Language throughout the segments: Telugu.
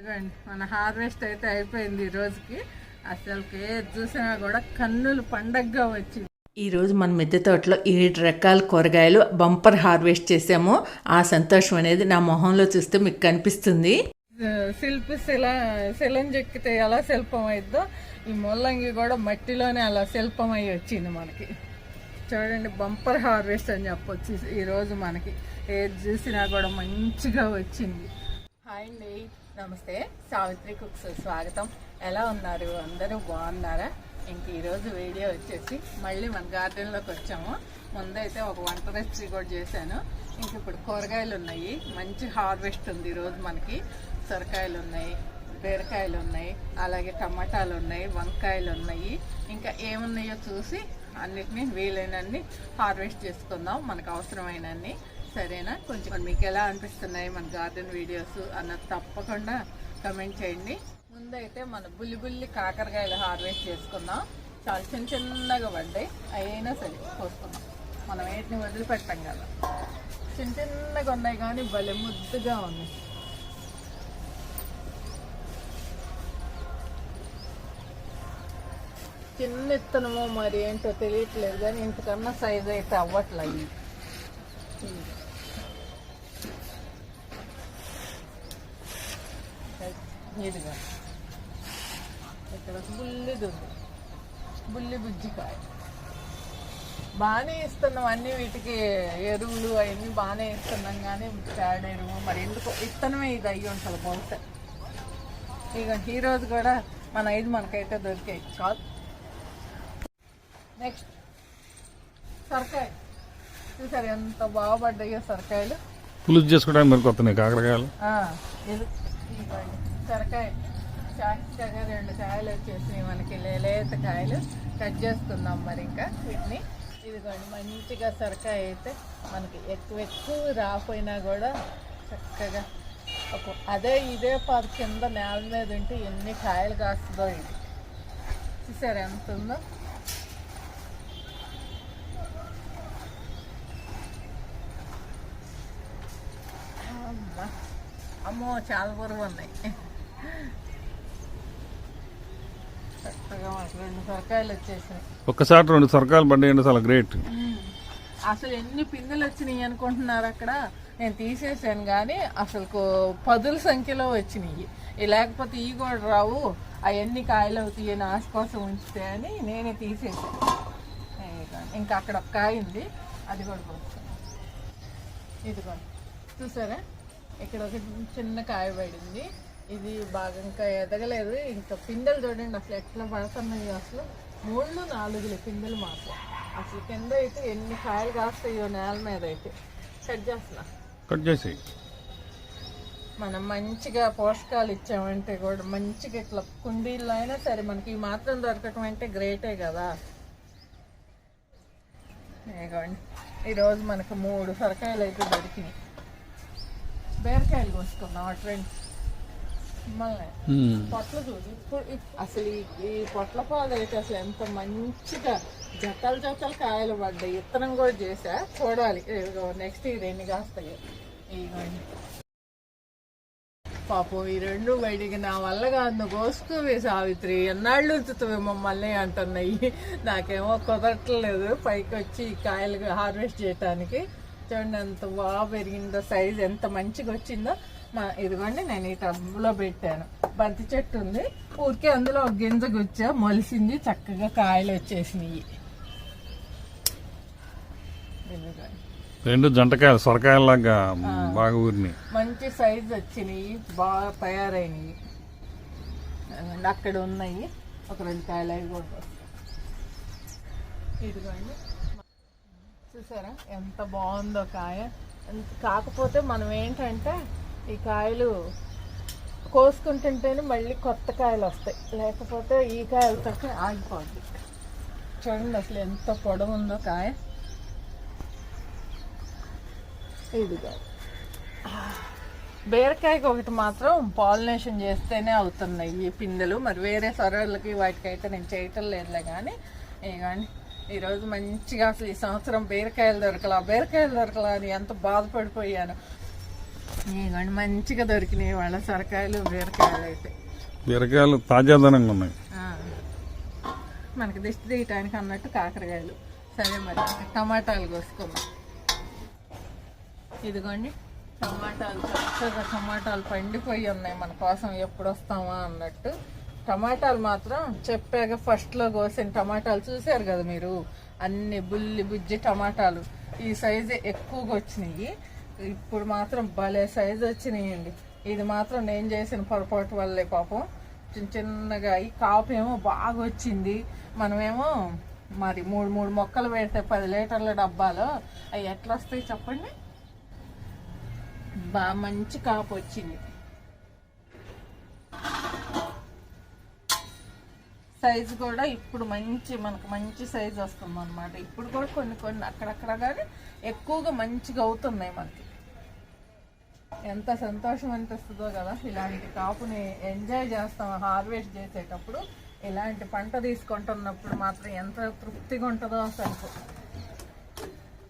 ఇదిగోండి మన హార్వెస్ట్ అయితే అయిపోయింది ఈ రోజుకి. అసలుకి ఏది చూసినా కూడా కన్నులు పండగగా వచ్చింది. ఈ రోజు మన మిద్దె తోటలో ఏడు రకాల కూరగాయలు బంపర్ హార్వెస్ట్ చేసాము. ఆ సంతోషం అనేది నా మొహంలో చూస్తే మీకు కనిపిస్తుంది. శిల్పి శిల శిలం చెక్కితే ఎలా శిల్పం అయిద్దో ఈ ముల్లంగి కూడా మట్టిలోనే అలా శిల్పం అయ్యి వచ్చింది మనకి. చూడండి బంపర్ హార్వెస్ట్ అని చెప్పొచ్చు ఈ రోజు మనకి. ఏది చూసినా కూడా మంచిగా వచ్చింది. హాయ్ అండి. నమస్తే సావిత్రి కుక్స్ స్వాగతం. ఎలా ఉన్నారు? అందరూ బాగున్నారా? ఇంక ఈరోజు వీడియో వచ్చేసి మళ్ళీ మన గార్డెన్లోకి వచ్చాము. ముందైతే ఒక వంట రెసిపీ కూడా చేశాను. ఇంక ఇప్పుడు కూరగాయలు ఉన్నాయి. మంచి హార్వెస్ట్ ఉంది ఈరోజు మనకి. సొరకాయలు ఉన్నాయి బీరకాయలు ఉన్నాయి అలాగే టమాటాలు ఉన్నాయి వంకాయలు ఉన్నాయి. ఇంకా ఏమున్నాయో చూసి అన్నిటినీ వీలైనన్ని హార్వెస్ట్ చేసుకుందాం. మనకు అవసరమైనన్ని సరేనా? కొంచెం మీకు ఎలా అనిపిస్తున్నాయి మన గార్డెన్ వీడియోస్ అన్నది తప్పకుండా కమెంట్ చేయండి. ముందైతే మన బుల్లి బుల్లి కాకరకాయలు హార్వెస్ట్ చేసుకుందాం. చాలా చిన్న చిన్నగా పడ్డాయి. అయినా సరే కోసుకుందాం. మనం వేటిని వదిలిపెట్టాం కదా. చిన్న చిన్నగా ఉన్నాయి కానీ భలే ముద్దుగా ఉన్నాయి. చిన్న ఇత్తనమో మరి ఏంటో తెలియట్లేదు కానీ ఇంతకన్నా సైజ్ అయితే అవ్వట్లేదు. ఇదిగా ఇక్కడ బుల్లిది ఉంది. బుల్లి బుజ్జికాయ. బాగానే ఇస్తున్నాం అన్ని వీటికి ఎరువులు అవన్నీ బాగానే ఇస్తున్నాం కానీ పేడ ఎరువు మరి ఎందుకో ఇత్తనమే ఇది అయ్యి ఉంటుంది బహుశా ఇక ఈ రోజు కూడా మన ఐదు మనకైతే దొరికాయి. చాలు. నెక్స్ట్ సొరకాయ. చూసారు ఎంత బాగుపడ్డాయో సొరకాయలు. పులుసు చేసుకోవడానికి మరి కొత్తనే కాకరకాయలు. సొరకాయ. చక్కగా రెండు కాయలు వచ్చేసి మనకి. లేత కాయలు కట్ చేసుకుందాం మరి ఇంకా వీటిని. ఇదిగోండి మంచిగా సొరకాయ అయితే మనకి ఎక్కువ ఎక్కువ రాపోయినా కూడా చక్కగా ఒక అదే ఇదే పది కింద నేల మీద ఉంటే ఎన్ని కాయలు కాస్తుందో ఇది. చూసారు ఎంత ఉందో? అమ్మా. అమ్మో చాలా బరువు ఉన్నాయి చక్కగా మనకు రెండు సొరకాయలు వచ్చేసాయి. ఒక్కసారి రెండు సొరకాయలు పడ్డాయండి చాలా గ్రేట్. అసలు ఎన్ని పిందెలు వచ్చినాయి అనుకుంటున్నారు అక్కడ? నేను తీసేసాను కానీ అసలు పదుల సంఖ్యలో వచ్చినాయి. లేకపోతే ఇవి కూడా రావు. అవన్నీ కాయలు అవుతాయి అని ఆశ కోసం ఉంచితే అని నేనే తీసేసాను. ఇంకా అక్కడ ఒక కాయ ఉంది. అది కూడా పోస్తాను ఇదిగోండి. చూసారా? ఇక్కడ ఒక చిన్న కాయ పడింది. ఇది బాగా ఇంకా ఎదగలేదు. ఇంకా పిందెలు చూడండి అసలు ఎట్లా పడుతున్నాయి అసలు. మూడు నాలుగులు పిందెలు మాత్రం. అసలు కింద అయితే ఎన్ని కాయలు కాస్తాయో నేల మీద అయితే. కట్ చేస్తున్నా. కట్ చేసి మనం మంచిగా పోషకాలు ఇచ్చామంటే కూడా మంచిగా ఇట్లా కుండీల్లో అయినా సరే మనకి ఈ మాత్రం దొరకటం అంటే గ్రేటే కదా. ఇదిగోండి. ఈరోజు మనకు మూడు సొరకాయలు అయితే దొరికినాయి. బీరకాయలు కోసుకున్నాం ఫ్రెండ్స్. పొట్ల చూడు. అసలు ఈ- పొట్ల పాలు అయితే అసలు ఎంత మంచిగా జతలు జతలు కాయలు పడ్డాయి. ఇత్తనం కూడా చేసా. చూడాలి. నెక్స్ట్ ఇది ఎన్ని కాస్తాయి. ఇదిగోండి పాపం ఈ రెండు బయటికి నా వల్ల కాదు. కోసుకోవే సావిత్రి. ఎన్నాళ్ళు ఉంచుతావే మమ్మల్ని అంటున్నాయి. నాకేమో కుదరట్లేదు పైకి వచ్చి ఈ కాయలు హార్వెస్ట్ చేయటానికి చూడండి ఎంత బాగా పెరిగిందో సైజ్ ఎంత మంచిగా వచ్చిందో. ఇదిగోండి నేను ఈ టబ్లో పెట్టాను. బంతి చెట్టు ఉంది. ఊరికే అందులో ఒక గింజ గుచ్చా మొలిసింది. చక్కగా కాయలు వచ్చేసినాయి. రెండు జంటకాయలు సొరకాయలాగా బాగా ఊరినాయి. మంచి సైజ్ వచ్చినాయి బాగా తయారైనవి. అక్కడ ఉన్నాయి. ఒక రెండు కాయలు అవి కూడా. ఇదిగోండి. చూసారా? ఎంత బాగుందో కాయ. కాకపోతే మనం ఏంటంటే ఈ కాయలు కోసుకుంటుంటేనే మళ్ళీ కొత్త కాయలు వస్తాయి. లేకపోతే ఈ కాయలతో ఆగిపోద్ది. చూడండి అసలు ఎంత పొడవు ఉందో కాయ. ఇదిగా. బీరకాయకి ఒకటి మాత్రం పాలినేషన్ చేస్తేనే అవుతున్నాయి ఈ పిందెలు. మరి వేరే సొరలకి వాటికైతే నేను చేయటం లేదులే కానీ కానీ ఈరోజు మంచిగా అసలు ఈ సంవత్సరం బీరకాయలు దొరకలా. బీరకాయలు దొరకలా అని ఎంత బాధపడిపోయాను. మంచిగా దొరికినాయి వాళ్ళ సొరకాయలు బీరకాయలు అయితే. బీరకాయలు తాజాదనంగా ఉన్నాయి. మనకి దిష్టి తీయటానికి అన్నట్టు కాకరకాయలు. సరే మరి టమాటాలు కోసుకుందాం. ఇదిగోండి టమాటాలు చక్కగా టమాటాలు పండిపోయి ఉన్నాయి మన కోసం ఎప్పుడు వస్తామా అన్నట్టు. టమాటాలు మాత్రం చెప్పాక ఫస్ట్లో కోసిన టమాటాలు చూశారు కదా మీరు? అన్ని బుల్లి బుజ్జి టమాటాలు. ఈ సైజు ఎక్కువగా వచ్చినాయి. ఇప్పుడు మాత్రం భలే సైజు వచ్చినాయండి. ఇది మాత్రం నేను చేసిన పొరపాటు వల్లే పాపం. చిన్న చిన్నగా ఈ కాపు ఏమో బాగా వచ్చింది. మనమేమో మరి మూడు మూడు మొక్కలు పెడితే పది లీటర్ల డబ్బాలో అవి ఎట్లా వస్తాయి చెప్పండి? బాగా మంచి కాపు వచ్చింది. సైజు కూడా ఇప్పుడు మంచి మనకు మంచి సైజు వస్తుంది అనమాట ఇప్పుడు కూడా కొన్ని కొన్ని అక్కడక్కడ కానీ ఎక్కువగా మంచిగా అవుతున్నాయి మనకి. ఎంత సంతోషం అనిపిస్తుందో కదా ఇలాంటి కాపుని ఎంజాయ్ చేస్తాం హార్వెస్ట్ చేసేటప్పుడు ఇలాంటి పంట తీసుకుంటున్నప్పుడు మాత్రం ఎంత తృప్తిగా ఉంటుందో అసలు.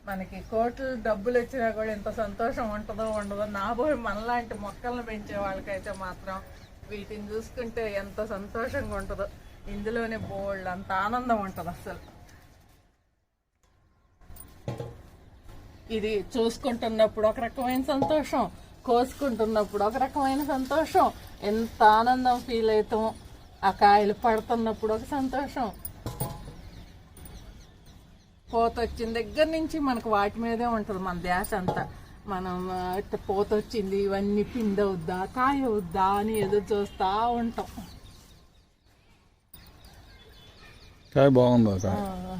మనకి కోట్లు డబ్బులు వచ్చినా కూడా ఎంత సంతోషం ఉంటుందో ఉండదో నా మనలాంటి మొక్కలను పెంచే వాళ్ళకైతే మాత్రం వీటిని చూసుకుంటే ఎంత సంతోషంగా ఉంటుందో ఇందులోనే బోల్డ్ అంత ఆనందం ఉంటుంది అసలు. ఇది చూసుకుంటున్నప్పుడు ఒక రకమైన సంతోషం. కోసుకుంటున్నప్పుడు ఒక రకమైన సంతోషం. ఎంత ఆనందం ఫీల్ అవుతాం ఆ కాయలు పడుతున్నప్పుడు ఒక సంతోషం. పోత వచ్చిన దగ్గర నుంచి మనకు వాటి మీదే ఉంటుంది మన ధ్యాస అంతా. మనం పోత వచ్చింది ఇవన్నీ పిండి అవుద్దా కాయ అవుద్దా అని ఎదురు చూస్తూ ఉంటాం. కాయ బాగుంది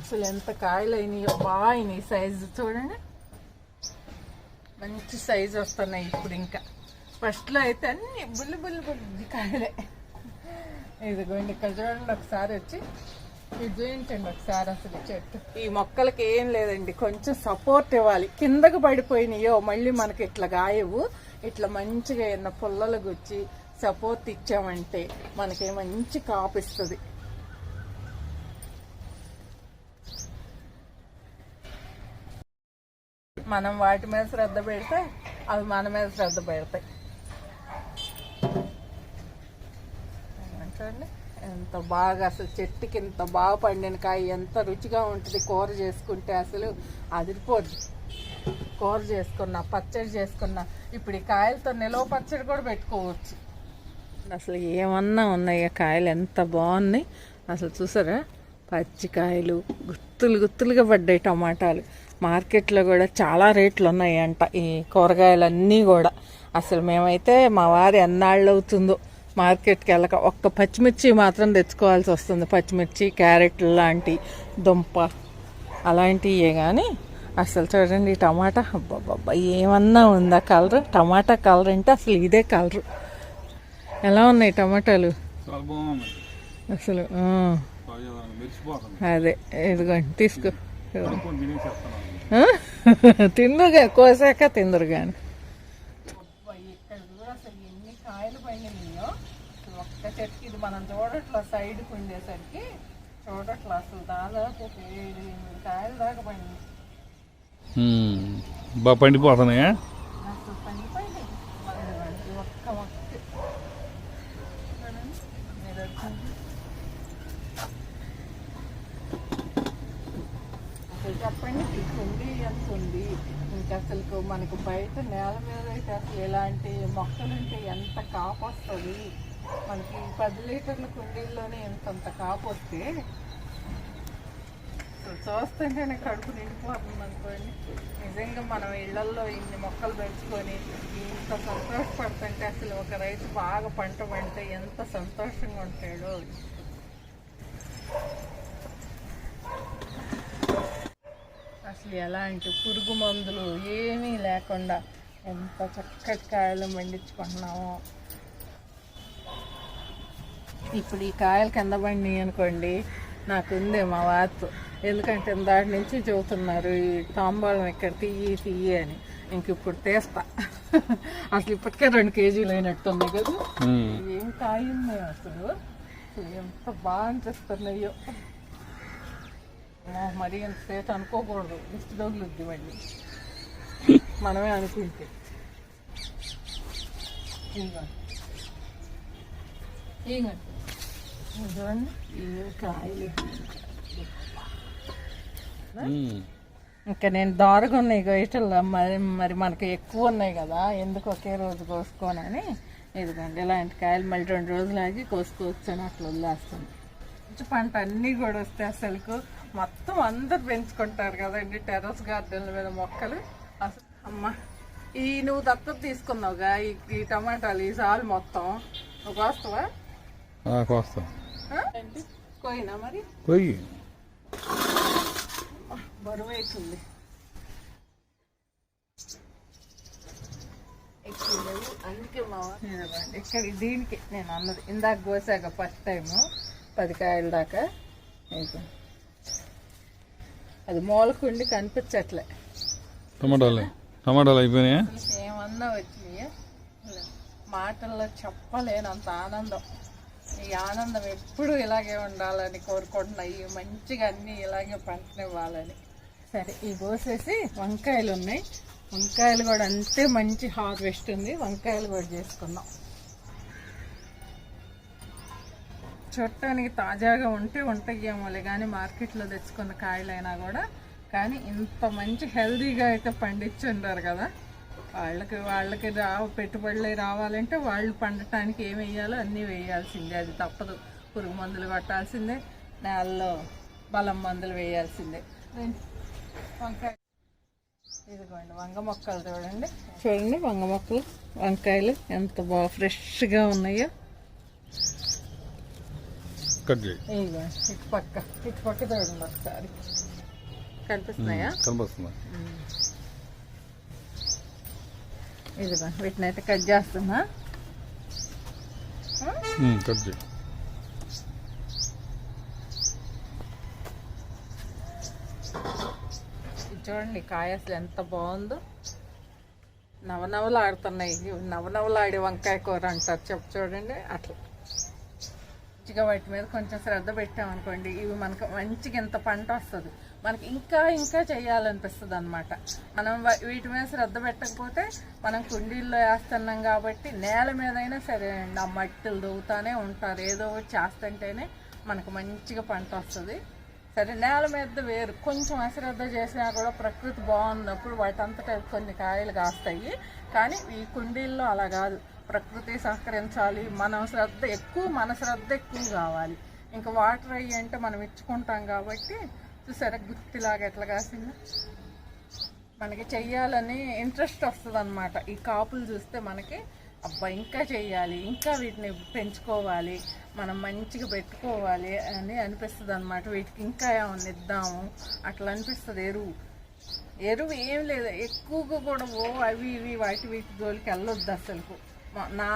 అసలు ఎంత కాయలు అయినాయో బాగా అయినాయి సైజు చూడండి. మంచి సైజు వస్తున్నాయి ఇప్పుడు ఇంకా. ఫస్ట్లో అయితే అన్ని బుల్లి బుల్లి బుల్లి కాయలే. ఇదిగోండి ఇక్కడ చూడండి ఒకసారి వచ్చి ఇది చూపించండి ఒకసారి అసలు చెట్టు. ఈ మొక్కలకి ఏం లేదండి కొంచెం సపోర్ట్ ఇవ్వాలి. కిందకు పడిపోయినాయో మళ్ళీ మనకి ఇట్లా గాయవు ఇట్లా మంచిగా ఏమైనా పుల్లలు గుచ్చి సపోర్ట్ ఇచ్చామంటే మనకి మంచి కాపిస్తుంది మనం వాటి మీద శ్రద్ధ పెడితే అవి మన మీద శ్రద్ధ పెడతాయి. చూడండి ఎంత బాగా అసలు చెట్టుకి ఎంత బాగా పండిన కాయ ఎంత రుచిగా ఉంటుంది కూర చేసుకుంటే అసలు అదిరిపోదు కూర చేసుకున్నా పచ్చడి చేసుకున్నా ఇప్పుడు ఈ కాయలతో నిలవ పచ్చడి కూడా పెట్టుకోవచ్చు. అసలు ఏమన్నా ఉన్నాయి కాయలు ఎంత బాగున్నాయి. అసలు చూసారా? పచ్చికాయలు గుత్తులు గుత్తులుగా పడ్డాయి టమాటాలు. మార్కెట్లో కూడా చాలా రేట్లు ఉన్నాయి అంట ఈ కూరగాయలన్నీ కూడా. అసలు మేమైతే మా వారి ఎన్నాళ్ళు అవుతుందో మార్కెట్కి వెళ్ళక ఒక్క పచ్చిమిర్చి మాత్రం తెచ్చుకోవాల్సి వస్తుంది. పచ్చిమిర్చి క్యారెట్ లాంటి దుంప అలాంటివే కానీ అసలు చూడండి టమాటా అబ్బాబ్బా ఏమన్నా ఉందా కలర్? టమాటా కలర్ అంటే అసలు ఇదే కలర్. ఎలా ఉన్నాయి టమాటాలు? అసలు అదే ఇదిగోండి తీసుకో? తిందురుగా కోసాక తిందురు కానీ ఇక్కడ కూడా అసలు ఎన్ని కాయలు పైనాయో ఒక్క చెట్టుకి ఇది మనం చూడట్లా సైడ్ ఉండేసరికి చూడట్లా అసలు దాదాపు ఏడు ఎనిమిది కాయలు దాకా పడింది బాగా పండిపోతున్నాయా? చెప్పండి. ఈ ఉంది ఇంకా అసలు మనకు బయట నేల మీద అయితే అసలు ఇలాంటి మొక్కలు ఉంటే ఎంత కాపు వస్తుంది? మనకి పది లీటర్ల కుండీల్లోనే ఇంతంత కాపు వస్తే చూస్తుంటేనే కడుపు నిండిపోతుంది అనుకోండి. నిజంగా మనం ఇళ్ళల్లో ఇన్ని మొక్కలు పెంచుకొని ఇంత సంతోషపడుతుంటే అసలు ఒక రైతు బాగా పంట పండితే ఎంత సంతోషంగా ఉంటాడో. అసలు ఎలాంటి పురుగు మందులు ఏమీ లేకుండా ఎంత చక్కటి కాయలు పండించుకుంటున్నామో ఇప్పుడు ఈ కాయలు కింద పడినాయి అనుకోండి నాకు ఉంది మా వార్త ఎందుకంటే దాటి నుంచి చెబుతున్నారు ఈ తాంబాళం ఇక్కడ తీయి తీయి అని. ఇంక ఇప్పుడు తీస్తా. అసలు ఇప్పటికే రెండు కేజీలు అయినట్టుంది కదా. ఏం కాయ ఉన్నాయి అసలు ఎంత బాగా అనిపిస్తున్నాయో. మరీ ఎంత సేట్ అనుకోకూడదు. దిష్టి తగులుద్ది మళ్ళీ. మనమే అనుకుంటే. చూడండి. కాయలు. ఇంకా నేను దారుగా ఉన్నాయి. గొయ్యటల్లో మరి మరి మనకి ఎక్కువ ఉన్నాయి కదా. ఎందుకు ఒకే రోజు కోసుకోనని. ఇదిగోండి ఇలాంటి కాయలు మళ్ళీ రెండు రోజులు ఆగి కోసుకోవచ్చు అని అట్లా వదిలేస్తాను. పంట అన్నీ కూడా వస్తాయి అసలుకు. మొత్తం అందరు పెంచుకుంటారు కదండి టెర్రస్ గార్డెన్ల మీద మొక్కలు. అసలు అమ్మ ఈ నువ్వు దత్తత తీసుకున్నావుగా ఈ టమాటాలు ఈ సాలు మొత్తం. నువ్వు కోస్తావా? కోస్తా. కోయినా మరి? కొయ్యి. బరువు అవుతుంది అందుకే మా ఇక్కడ దీనికి నేను అన్నది. ఇందాక కోసాక ఫస్ట్ టైము పది కాయల దాకా. అది మూలకుండి కనిపించట్లే. టమాటాలు. టమాటాలు అయిపోయినాయా? ఏమన్నా వచ్చినాయా? మాటల్లో చెప్పలేనంత ఆనందం. ఈ ఆనందం ఎప్పుడు ఇలాగే ఉండాలని కోరుకుంటున్నాయి మంచిగా అన్నీ ఇలాగే పంటనివ్వాలని సరే ఈ కోసేసి వంకాయలు ఉన్నాయి వంకాయలు కూడా అంతే మంచి హార్వెస్ట్ ఉంది. వంకాయలు కూడా చేసుకుందాం. చూడటానికి తాజాగా ఉంటే ఉంటాయేమోలే కానీ మార్కెట్లో తెచ్చుకున్న కాయలైనా కూడా. కానీ ఇంత మంచి హెల్దీగా అయితే పండించుంటారు కదా. వాళ్ళకి వాళ్ళకి రా పెట్టుబడులు రావాలంటే వాళ్ళు పండటానికి ఏం వేయాలో అన్నీ వేయాల్సిందే. అది తప్పదు. పురుగు మందులు కొట్టాల్సిందే. నేలలో బలం మందులు వేయాల్సిందే. వంకాయ. ఇదిగోండి వంగ మొక్కలు చూడండి. చూడండి వంగ మొక్కలు. వంకాయలు ఎంత బాగా ఫ్రెష్గా ఉన్నాయో. కట్ ఇటు పక్క ఇటు పక్క చూడండి ఒకసారి కనిపిస్తున్నాయా? ఇదిగో వీటిని అయితే కట్ చేస్తున్నా. కట్ చేయి. చూడండి కాయ అసలు ఎంత బాగుందో. నవనవలు ఆడుతున్నాయి ఇవి నవనవలాడి వంకాయ కూర అంటారు. చెప్పు చూడండి అట్లా. మంచిగా వాటి మీద కొంచెం శ్రద్ధ పెట్టామనుకోండి ఇవి మనకు మంచిగా ఇంత పంట వస్తుంది. మనకి ఇంకా ఇంకా చేయాలనిపిస్తుంది అనమాట మనం వీటి మీద శ్రద్ధ పెట్టకపోతే మనం కుండీల్లో వేస్తున్నాం కాబట్టి నేల మీదైనా సరే అండి ఆ మట్టిలు దొవుతానే ఉంటారు. ఏదో ఒకటి చేస్తుంటేనే మనకు మంచిగా పంట వస్తుంది. సరే నేల మీద వేరు. కొంచెం అశ్రద్ధ చేసినా కూడా ప్రకృతి బాగున్నప్పుడు వాటంతటా కొన్ని కాయలు కాస్తాయి. కానీ ఈ కుండీల్లో అలా కాదు. ప్రకృతి సహకరించాలి మనం శ్రద్ధ ఎక్కువ మన శ్రద్ధ ఎక్కువ కావాలి. ఇంకా వాటర్ అయ్యి అంటే మనం ఇచ్చుకుంటాం కాబట్టి చూసారా గుర్తిలాగా ఎట్లా కాసిందో? మనకి చెయ్యాలని ఇంట్రెస్ట్ వస్తుంది అనమాట ఈ కాపులు చూస్తే మనకి అబ్బా ఇంకా చెయ్యాలి ఇంకా వీటిని పెంచుకోవాలి మనం మంచిగా పెట్టుకోవాలి అని అనిపిస్తుంది అనమాట వీటికి ఇంకా ఏమన్నా ఇద్దాము అట్లా అనిపిస్తుంది. ఎరువు. ఎరువు ఏం లేదు. ఎక్కువగా కూడా ఓ అవి ఇవి వాటి వీటి జోలికి వెళ్ళొద్దు అసలు నా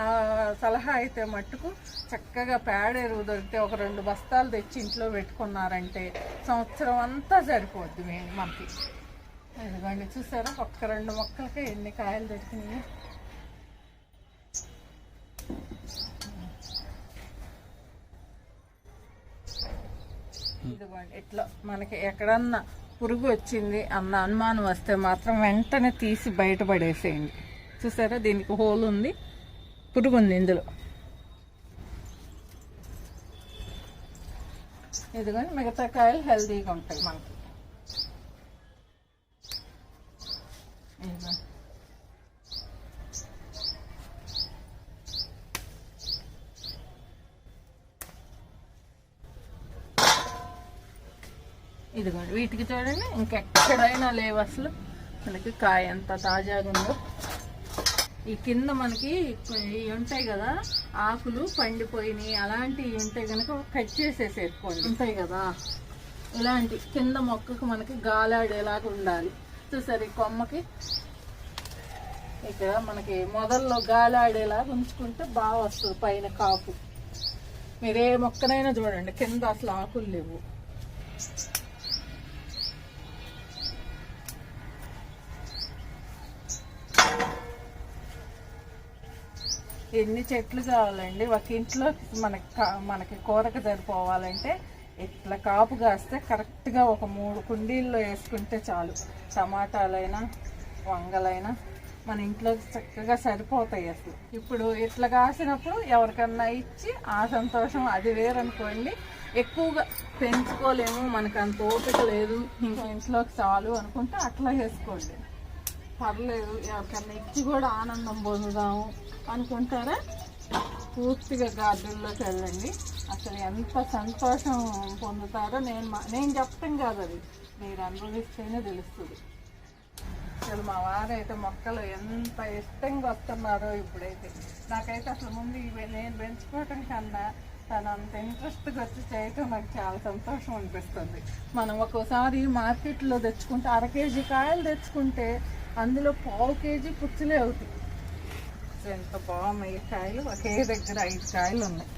సలహా అయితే మట్టుకు చక్కగా పేడ ఎరువు దొరికితే ఒక రెండు బస్తాలు తెచ్చి ఇంట్లో పెట్టుకున్నారంటే సంవత్సరం అంతా సరిపోద్ది మేము మనకి. ఇదిగోండి చూసారా? ఒక్క రెండు మొక్కలకి ఎన్ని కాయలు దొరికినాయి. ఇదిగోండి ఇట్లా మనకి ఎక్కడన్నా పురుగు వచ్చింది అన్న అనుమానం వస్తే మాత్రం వెంటనే తీసి బయటపడేసేయండి చూసారా? దీనికి హోల్ ఉంది. పురుగు ఉంది ఇందులో. ఇదిగోండి మిగతా కాయలు హెల్తీగా ఉంటాయి మనకి. ఇదిగోండి. ఇదిగోండి వీటికి చూడండి ఇంకెక్కడైనా లేవు అసలు. మనకి కాయ ఎంత తాజాగా ఉందో ఈ కింద మనకి ఉంటాయి కదా ఆకులు పండిపోయినాయి. అలాంటివి ఉంటే కనుక కట్ చేసేసేసుకోండి. ఉంటాయి కదా. ఇలాంటి కింద మొక్కకు మనకి గాలాడేలాగా ఉండాలి. చూసారు ఈ కొమ్మకి? ఇక్కడ మనకి మొదల్లో గాలాడేలాగా ఉంచుకుంటే బాగా వస్తుంది పైన కాపు. మీరు ఏ మొక్కనైనా చూడండి కింద అసలు ఆకులు లేవు. ఎన్ని చెట్లు కావాలండి? ఒక ఇంట్లో మనకి కా- మనకి కూరకు సరిపోవాలంటే ఇట్లా కాపు కాస్తే కరెక్ట్గా ఒక మూడు కుండీల్లో వేసుకుంటే చాలు. టమాటాలైనా వంగలైనా మన ఇంట్లో చక్కగా సరిపోతాయి అసలు. ఇప్పుడు ఇట్లా కాసినప్పుడు ఎవరికన్నా ఇచ్చి ఆ సంతోషం అది వేరనుకోండి ఎక్కువగా పెంచుకోలేము మనకు అంత ఓపిక లేదు. ఇంకా ఇంట్లోకి చాలు అనుకుంటే అట్లా వేసుకోండి. పర్లేదు ఎవరికన్నా ఇచ్చి కూడా ఆనందం పొందుదాము అనుకుంటారా? పూర్తిగా గార్డెన్లోకి వెళ్ళండి. అసలు ఎంత సంతోషం పొందుతారో నేను నేను చెప్తాం కాదు అది. మీరు అనుభవిస్తేనే తెలుస్తుంది. అసలు మా వారైతే మొక్కలు ఎంత ఇష్టంగా వస్తున్నారో ఇప్పుడైతే. నాకైతే అసలు ముందు ఇవి నేను పెంచుకోవటం కన్నా తను అంత ఇంట్రెస్ట్గా వచ్చి చేయటం నాకు చాలా సంతోషం అనిపిస్తుంది. మనం ఒక్కోసారి మార్కెట్లో తెచ్చుకుంటే అర కేజీ కాయలు తెచ్చుకుంటే అందులో పావు కేజీ పుచ్చులే అవుతాయి. ఎంత బాగున్నాయి కాయలు? ఒకే దగ్గర ఐదు కాయలు ఉన్నాయి.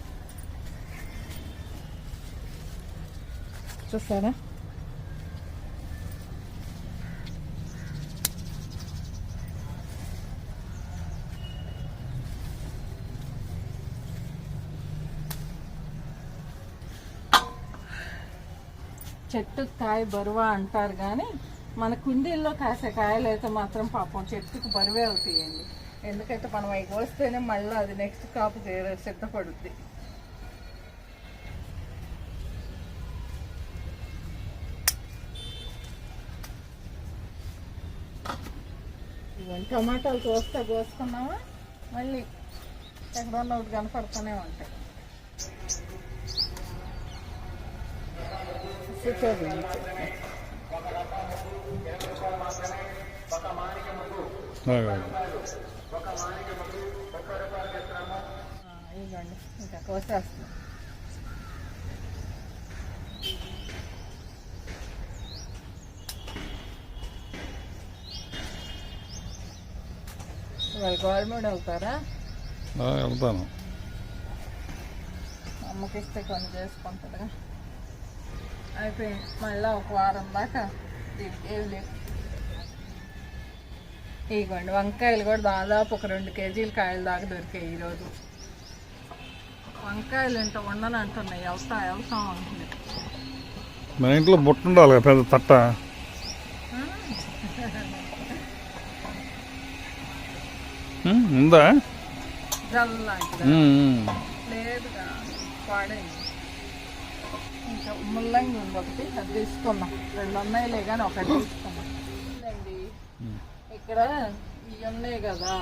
చూస్తారా చెట్టు కాయ బరువా అంటారు కానీ మన కుండీల్లో కాసే కాయలు అయితే మాత్రం పాపం చెట్టుకు బరువే అవుతాయండి. ఎందుకంటే మనం అవి కోస్తేనే మళ్ళీ అది నెక్స్ట్ కాపు సిద్ధపడుద్ది. ఇవన్నీ టమాటాలు కోస్తే కోసుకున్నామా మళ్ళీ ఎక్కడన్నా ఒకటి కనపడుతూనే ఉంటాయి. ఇవ్వండి ఇంకా కోసేస్తున్నాం ఇవాళ గవర్నమెంట్ వెళ్తారా? ఆ, వెళ్తాను. అమ్మకి ఇస్తే కొన్ని చేసుకుంటుందిగా అయిపోయింది. మళ్ళీ ఒక వారం దాకా దీనికి ఏం లేదు ఇదిగోండి వంకాయలు కూడా దాదాపు ఒక రెండు కేజీల కాయలు దాకా దొరికాయి ఈరోజు. వంకాయలు ఇంత ఉండను అంటున్నాయి వెళ్తా వెళ్తాం అంటున్నాయి. మన ఇంట్లో బుట్ట ఉండాలి పెద్ద తట్ట. ఉందా. లేదుగా ఇంకా ముల్లంగి ఉంది ఒకటి అది తీసుకున్నాం. రెండు ఉన్నాయిలే కానీ ఒకటి తీసుకున్నాం. ఇక్కడ ఇవి ఉన్నాయి కదా.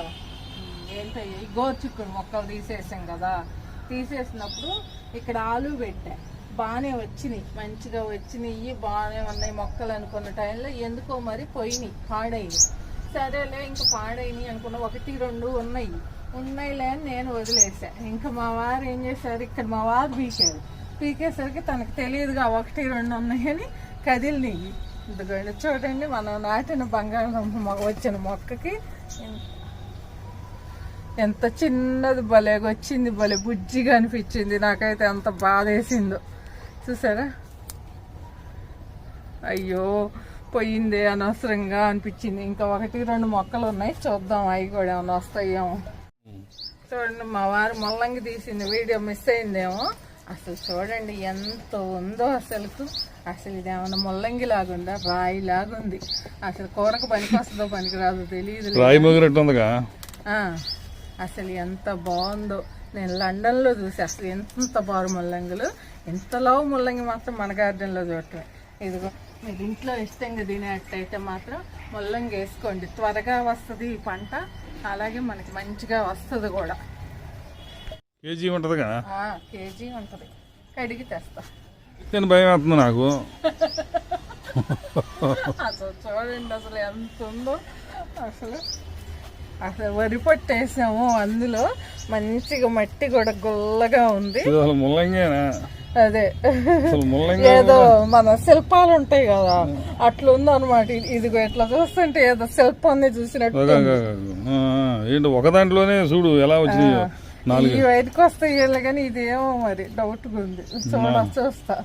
ఉమ్, ఏంటయ్యి? గోచుక్కుడు మొక్కలు తీసేసాం కదా. తీసేసినప్పుడు ఇక్కడ ఆలు పెట్టా. బాగానే వచ్చినాయి. మంచిగా వచ్చినాయి. బాగానే ఉన్నాయి మొక్కలు అనుకున్న టైంలో ఎందుకో మరి పోయినాయి పాడైనవి సరేలే ఇంకా పాడైనవి అనుకున్న ఒకటి రెండు ఉన్నాయి. ఉన్నాయిలే అని నేను వదిలేసా. ఇంకా మా వారు ఏం చేశారు? ఇక్కడ మా వారు పీకారు. పీకేసరికి తనకు తెలియదుగా ఒకటి రెండు ఉన్నాయని కదిలినాయి. ఇదిగోండి చూడండి మనం నాటిన బంగాళదుంప మొగ వచ్చిన మొక్కకి. ఎంత చిన్నది భలే వచ్చింది భలే బుజ్జిగా అనిపించింది. నాకైతే అంత బాధ వేసిందో చూసారా? అయ్యో పోయిందే అనవసరంగా అనిపించింది. ఇంకా ఒకటి రెండు మొక్కలు ఉన్నాయి. చూద్దాం అవి కూడా ఏమైనా వస్తాయేమో. చూడండి మా వారు ముల్లంగి తీసింది. వీడియో మిస్ అయిందేమో. అసలు చూడండి ఎంత ఉందో అసలుకు. అసలు ఇది ఏమైనా ముల్లంగి లాగుందా? రాయి లాగుంది. అసలు కూరకు పనికి వస్తుందో పనికిరాదో తెలియదు రాయి అసలు ఎంత బాగుందో. నేను లండన్లో చూసి. అసలు ఎంత బారు ముల్లంగులు. ఎంత లవ్ ముల్లంగి మాత్రం మన గార్డెన్లో చూడటమే ఇదిగో మీరు ఇంట్లో ఇష్టంగా తినేటైతే మాత్రం ముల్లంగి వేసుకోండి. త్వరగా వస్తుంది ఈ పంట. అలాగే మనకి మంచిగా వస్తుంది కూడా. కేజీ ఉంటుందిగా? ఆ, కేజీ ఉంటుంది. కడిగి తెస్తా. నేను భయం వేస్తుంది నాకు. అసలు చూడండి అసలు ఎంత ఉందో. అసలు అసలు వరి పట్టేసాము అందులో. మంచిగా మట్టి కూడా గుల్లగా ఉంది. అదే. ఏదో మన శిల్పాలు ఉంటాయి కదా. అట్లా ఉందన్నమాట ఇది- ఇదిగో ఇట్లా చూస్తుంటే ఏదో శిల్పాన్ని చూసినట్టు ఏంటి ఒక దాంట్లోనే చూడు ఎలా వచ్చినాయో. ఈ బయటకు వస్తాయి కానీ ఇదేమో మరి డౌట్ ఉంది. చూడ చూస్తా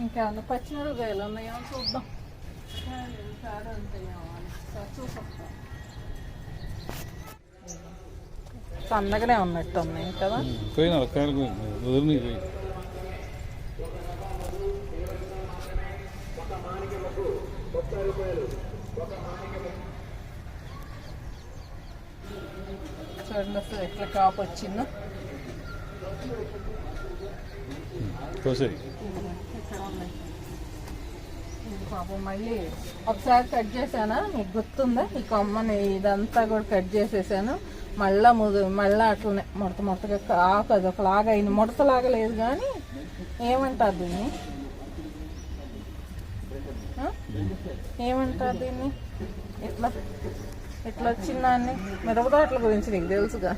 ఇంకా అన్న పచ్చిమిరపకాయలు ఉన్నాయో? చూద్దాం. సన్నగానే ఉన్నట్టు ఉన్నాయి కదా? పోయినా చూడండి అసలు ఎట్లా కాపు వచ్చిందో. పాపం మళ్ళీ ఒకసారి కట్ చేశానా? మీకు గుర్తుందా? ఈ కొమ్మని ఇదంతా కూడా కట్ చేసేసాను. మళ్ళా ముదు మళ్ళా అట్లనే ముడత ముడతగా ఆకు అది ఒకలాగా అయింది. ముడతలాగా లేదు కానీ ఏమంటారు దీన్ని ఆ? ఏమంటారు దీన్ని? ఇట్లా ఇట్లా వచ్చిన దాన్ని మిరపతోటల గురించి నీకు తెలుసుగా?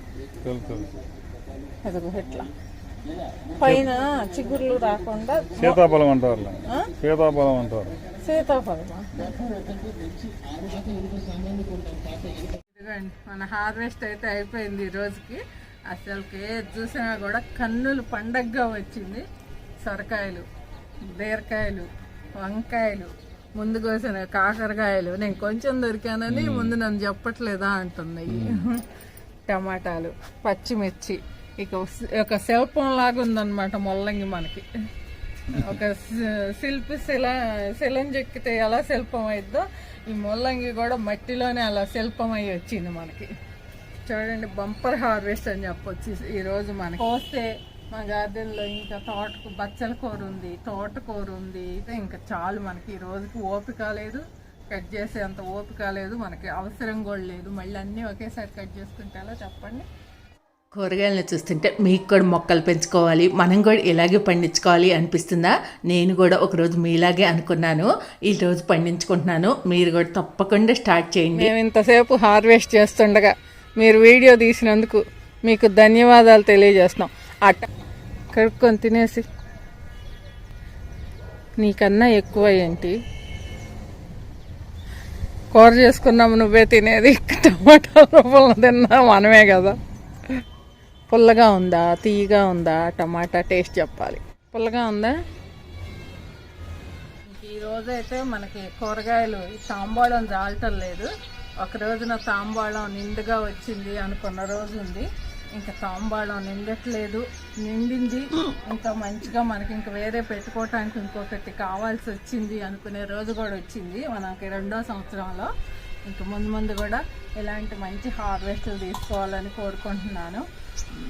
ఇదిగో ఇట్లా పైన చిగుర్లు రాకుండా సీతాఫలం అంటారు? సీతాఫలం అంటారు. ఇదిగోండి మన హార్వెస్ట్ అయితే అయిపోయింది ఈ రోజుకి. అసలుకి ఏది చూసినా కూడా కన్నులు పండగగా వచ్చింది. సొరకాయలు బీరకాయలు వంకాయలు. ముందు కోసిన కాకరకాయలు. నేను కొంచెం దొరికానని ముందు నన్ను చెప్పట్లేదా అంటున్నాయి టమాటాలు పచ్చిమిర్చి. ఇక ఒక శిల్పం లాగా ఉందన్నమాట మొల్లంగి మనకి. ఒక శిల్పి శిల శిలం చెక్కితే ఎలా శిల్పం అయిద్దో ఈ ముల్లంగి కూడా మట్టిలోనే అలా శిల్పం అయ్యి వచ్చింది మనకి. చూడండి బంపర్ హార్వెస్ట్ అని చెప్పొచ్చు ఈ రోజు మనకి. పోస్తే మా గార్డెన్లో ఇంకా తోటకు బచ్చల కూర ఉంది తోటకూర ఉంది. అయితే ఇంకా చాలు మనకి ఈ రోజుకి ఓపిక లేదు. కట్ చేసే అంత ఓపిక లేదు. మనకి అవసరం కూడా లేదు. మళ్ళీ అన్నీ ఒకేసారి కట్ చేసుకుంటే ఎలా చెప్పండి? కూరగాయలను చూస్తుంటే మీకు కూడా మొక్కలు పెంచుకోవాలి మనం కూడా ఇలాగే పండించుకోవాలి అనిపిస్తుందా? నేను కూడా ఒకరోజు మీలాగే అనుకున్నాను. ఈరోజు పండించుకుంటున్నాను. మీరు కూడా తప్పకుండా స్టార్ట్ చేయండి. మేము ఇంతసేపు హార్వెస్ట్ చేస్తుండగా మీరు వీడియో తీసినందుకు మీకు ధన్యవాదాలు తెలియజేస్తున్నాం. అట్ట కడుక్కొని తినేసి. నీకన్నా ఎక్కువ ఏంటి? కూర చేసుకున్నాము నువ్వే తినేది. టమాటా రూపంలో తిన్నా మనమే కదా. పుల్లగా ఉందా? తీయగా ఉందా? టమాటా టేస్ట్ చెప్పాలి. పుల్లగా ఉందా? ఈరోజైతే అయితే మనకి కూరగాయలు సాంబాళం తాంబాళం జాలటం లేదు. ఒక రోజున తాంబాళం నిండుగా వచ్చింది అనుకున్న రోజు ఉంది ఇంకా తాంబాళం నిండట్లేదు. నిండింది. ఇంకా మంచిగా మనకి ఇంకా వేరే పెట్టుకోవటానికి ఇంకొకటి కావాల్సి వచ్చింది అనుకునే రోజు కూడా వచ్చింది. మనకి రెండో సంవత్సరంలో. ఇంకా ముందు ముందు కూడా ఇలాంటి మంచి హార్వెస్ట్లు తీసుకోవాలని కోరుకుంటున్నాను.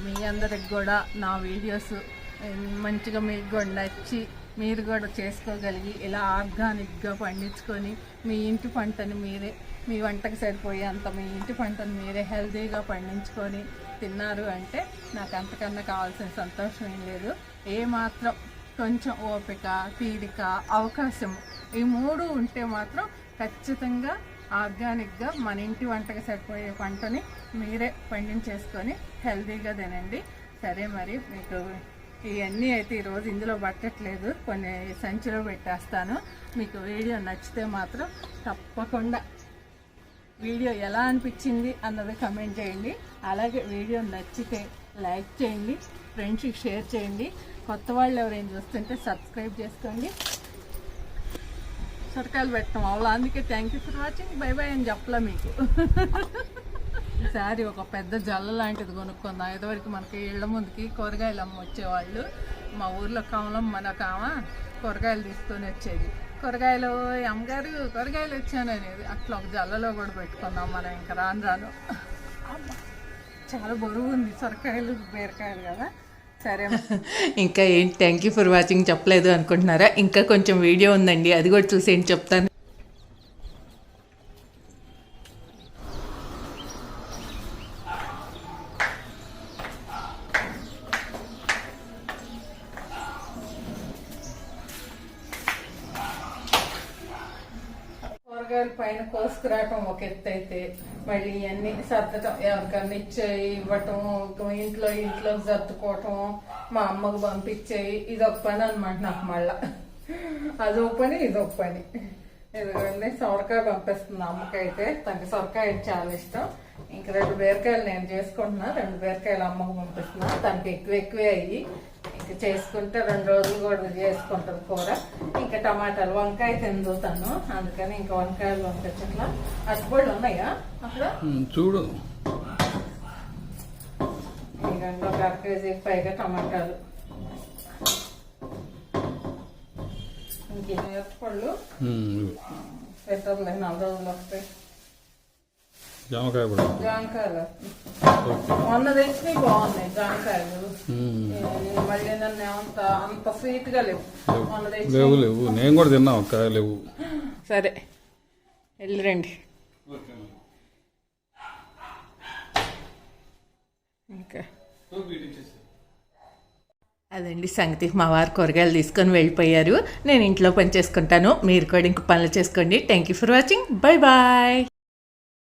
మీ అందరికి కూడా నా వీడియోస్ మంచిగా మీకు కూడా నచ్చి మీరు కూడా చేసుకోగలిగి ఇలా ఆర్గానిక్గా పండించుకొని మీ ఇంటి పంటని మీరే మీ వంటకు సరిపోయే అంత మీ ఇంటి పంటను మీరే హెల్తీగా పండించుకొని తిన్నారు అంటే నాకు అంతకన్నా కావాల్సిన సంతోషం ఏం లేదు. ఏ మాత్రం కొంచెం ఓపిక తీరిక అవకాశం ఈ మూడు ఉంటే మాత్రం ఖచ్చితంగా ఆర్గానిక్గా మన ఇంటి వంటకి సరిపోయే పంటని మీరే పండించేసుకొని హెల్తీగా తినండి. సరే మరి మీకు ఇవన్నీ అయితే ఈరోజు ఇందులో పట్టట్లేదు. కొన్ని సంచిలో పెట్టేస్తాను. మీకు వీడియో నచ్చితే మాత్రం తప్పకుండా వీడియో ఎలా అనిపించింది అన్నది కమెంట్ చేయండి. అలాగే వీడియో నచ్చితే లైక్ చేయండి ఫ్రెండ్స్కి షేర్ చేయండి. కొత్త వాళ్ళు ఎవరైనా చూస్తుంటే సబ్స్క్రైబ్ చేసుకోండి. సొరకాయలు పెట్టడం అవ్వాలి అందుకే thank you for watching bye bye అని చెప్పలే మీకు. ఈసారి ఒక పెద్ద జల్ల లాంటిది కొనుక్కుందాం. ఇదివరకు మనకి ఇళ్ళ ముందుకి కూరగాయలు అమ్మ వచ్చేవాళ్ళు మా ఊర్లో కామలం మన ఆమె కూరగాయలు తీసుకొని వచ్చేది. కూరగాయలు "ఈ అమ్మగారు కూరగాయలు వచ్చాను అనేది అట్లా ఒక జల్లలో కూడా పెట్టుకుందాం మనం ఇంకా రాను రాను. చాలా బరువు ఉంది సొరకాయలు బీరకాయలు కదా. సరే ఇంకా ఏంటి? థ్యాంక్ యూ ఫర్ వాచింగ్ చెప్పలేదు అనుకుంటున్నారా? ఇంకా కొంచెం వీడియో ఉందండి. అది కూడా చూసేయండి. చెప్తాను కూరగాయలు పైన ఒక ఎత్తు అయితే మళ్ళీ ఇవన్నీ సర్దటం ఎవరికన్నా ఇచ్చేయి ఇవ్వటం ఇంట్లో ఇంట్లో సర్దుకోవటం మా అమ్మకు పంపించేయి ఇది ఒక పని అనమాట నాకు మళ్ళా. అదొక పని ఇదొక పని. ఎందుకంటే సొరకాయ పంపిస్తుంది అమ్మకైతే తనకి సొరకాయ అంటే చాలా ఇష్టం. ఇంక రెండు బీరకాయలు నేను చేసుకుంటున్నా. రెండు బీరకాయలు అమ్మకు పంపిస్తున్నా. తనకి ఎక్కువ ఎక్కువే అయ్యి ఇంకా చేసుకుంటే రెండు రోజులు కూడా చేసుకుంటుంది కూర. ఇంకా టమాటాలు వంకాయ తిందుతాను అందుకని ఇంకా వంకాయలు పంపించట్లా. అటుపళ్ళు ఉన్నాయా అక్కడ? చూడు. ఒక అర కేజీ పైగా టమాటాలు. ఇంక అరటిపళ్ళు ఉమ్, ఇదిగో. పెట్టర్లే నాలుగు రోజులు వస్తాయి జామకాయ కూడా. మొన్న తెచ్చినవి బాగున్నాయి మళ్ళీ అంత అంత స్వీట్గా లేవు. లేవు. లేవు నేను కూడా తిన్నా ఒక కాయ లేవు. సరే. వెళ్ళిరండి. ఇంకా. అదండి సంగతి. మా వారు కూరగాయలు తీసుకొని వెళ్ళిపోయారు. నేను ఇంట్లో పని చేసుకుంటాను. మీరు కూడా ఇంక పనులు చేసుకోండి. Thank you for watching bye bye